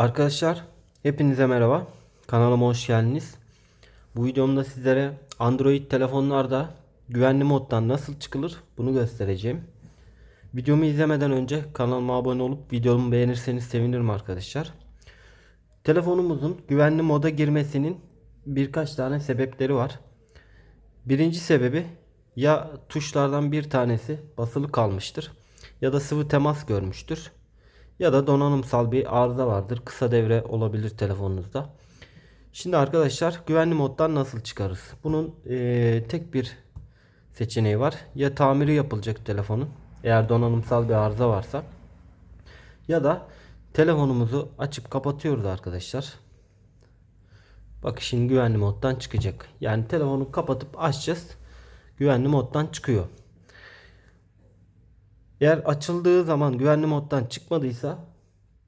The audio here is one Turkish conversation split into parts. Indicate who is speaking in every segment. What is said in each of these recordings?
Speaker 1: Arkadaşlar hepinize merhaba. Kanalıma hoş geldiniz. Bu videomda sizlere Android telefonlarda güvenli moddan nasıl çıkılır bunu göstereceğim. Videomu izlemeden önce kanalıma abone olup videomu beğenirseniz sevinirim arkadaşlar. Telefonumuzun güvenli moda girmesinin birkaç tane sebepleri var. Birinci sebebi ya tuşlardan bir tanesi basılı kalmıştır ya da sıvı temas görmüştür ya da donanımsal bir arıza vardır. Kısa devre olabilir telefonunuzda. Şimdi arkadaşlar güvenli moddan nasıl çıkarız? Bunun eee, tek bir seçeneği var. Ya tamiri yapılacak telefonun eğer donanımsal bir arıza varsa ya da telefonumuzu açıp kapatıyoruz arkadaşlar. Bak şimdi güvenli moddan çıkacak. Yani telefonu kapatıp açacağız. Güvenli moddan çıkıyor. Eğer açıldığı zaman güvenli moddan çıkmadıysa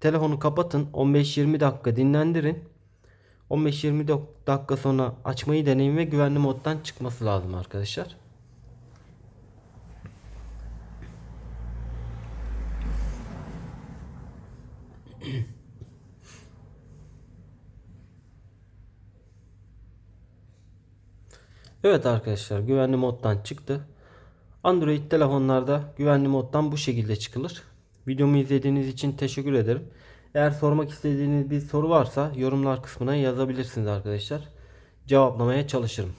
Speaker 1: telefonu kapatın 15-20 dakika dinlendirin. 15-20 dok- dakika sonra açmayı deneyin ve güvenli moddan çıkması lazım arkadaşlar. Evet arkadaşlar güvenli moddan çıktı. Android telefonlarda güvenli moddan bu şekilde çıkılır. Videomu izlediğiniz için teşekkür ederim. Eğer sormak istediğiniz bir soru varsa yorumlar kısmına yazabilirsiniz arkadaşlar. Cevaplamaya çalışırım.